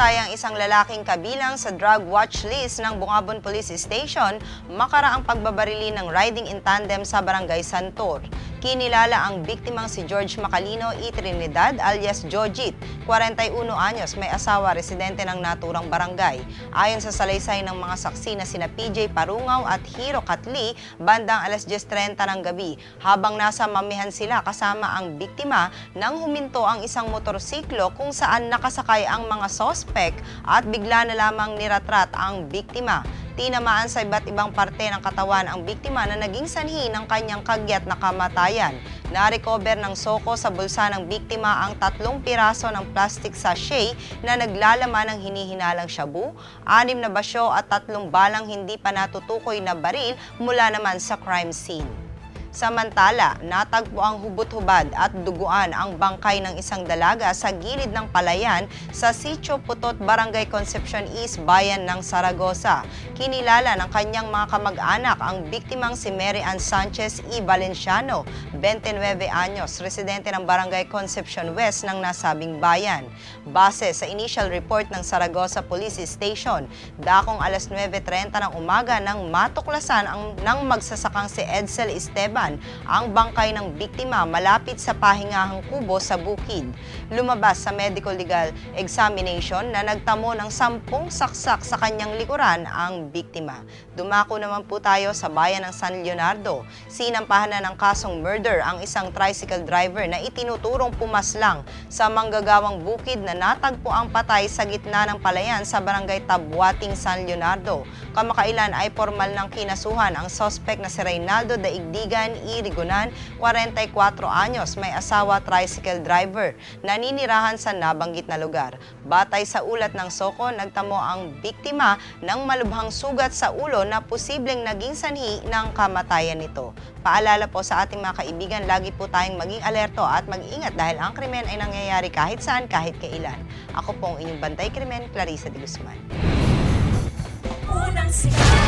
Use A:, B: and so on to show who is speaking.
A: Namatay ang isang lalaking kabilang sa drug watch list ng Bungabon Police Station makaraang pagbabarili ng riding in tandem sa Barangay Santor. Kinilala ang biktimang si George Macalino E. Trinidad alias Jojit, 41 anyos, may asawa, residente ng naturang barangay. Ayon sa salaysay ng mga saksi na sina PJ Parungaw at Hiro Katli, bandang alas 10.30 ng gabi, habang nasa mamihan sila kasama ang biktima nang huminto ang isang motorsiklo kung saan nakasakay ang mga sospek at bigla na lamang niratrat ang biktima. Tinamaan sa iba't ibang parte ng katawan ang biktima na naging sanhi ng kanyang kagyat na kamatayan. Na-recover ng soko sa bulsa ng biktima ang tatlong piraso ng plastic sachet na naglalaman ng hinihinalang shabu, anim na basyo at tatlong balang hindi pa natutukoy na baril mula naman sa crime scene. Samantala, natagpo ang hubot-hubad at duguan ang bangkay ng isang dalaga sa gilid ng palayan sa Sitio Putot, Barangay Concepcion East, Bayan ng Saragossa. Kinilala ng kanyang mga kamag-anak ang biktimang si Mary Ann Sanchez E. Valenciano, 29 anyos, residente ng Barangay Concepcion West ng nasabing bayan. Base sa initial report ng Saragossa Police Station, dakong alas 9.30 ng umaga nang matuklasan ang, ng magsasakang si Edsel Esteban ang bangkay ng biktima malapit sa pahingahang kubo sa bukid. Lumabas sa medical legal examination na nagtamo ng sampung saksak sa kanyang likuran ang biktima. Dumako naman po tayo sa bayan ng San Leonardo. Sinampahan na ng kasong murder ang isang tricycle driver na itinuturong pumaslang sa manggagawang bukid na natagpo ang patay sa gitna ng palayan sa barangay Tabuating, San Leonardo. Kamakailan ay formal ng kinasuhan ang sospek na si Reynaldo Daigdigan Irigonan, 44 anyos, may asawa tricycle driver, naninirahan sa nabanggit na lugar. Batay sa ulat ng Soko, nagtamo ang biktima ng malubhang sugat sa ulo na posibleng naging sanhi ng kamatayan nito. Paalala po sa ating mga kaibigan, lagi po tayong maging alerto at mag-ingat dahil ang krimen ay nangyayari kahit saan, kahit kailan. Ako po ang inyong bantay krimen, Clarissa de Guzman.
B: Unang sigaw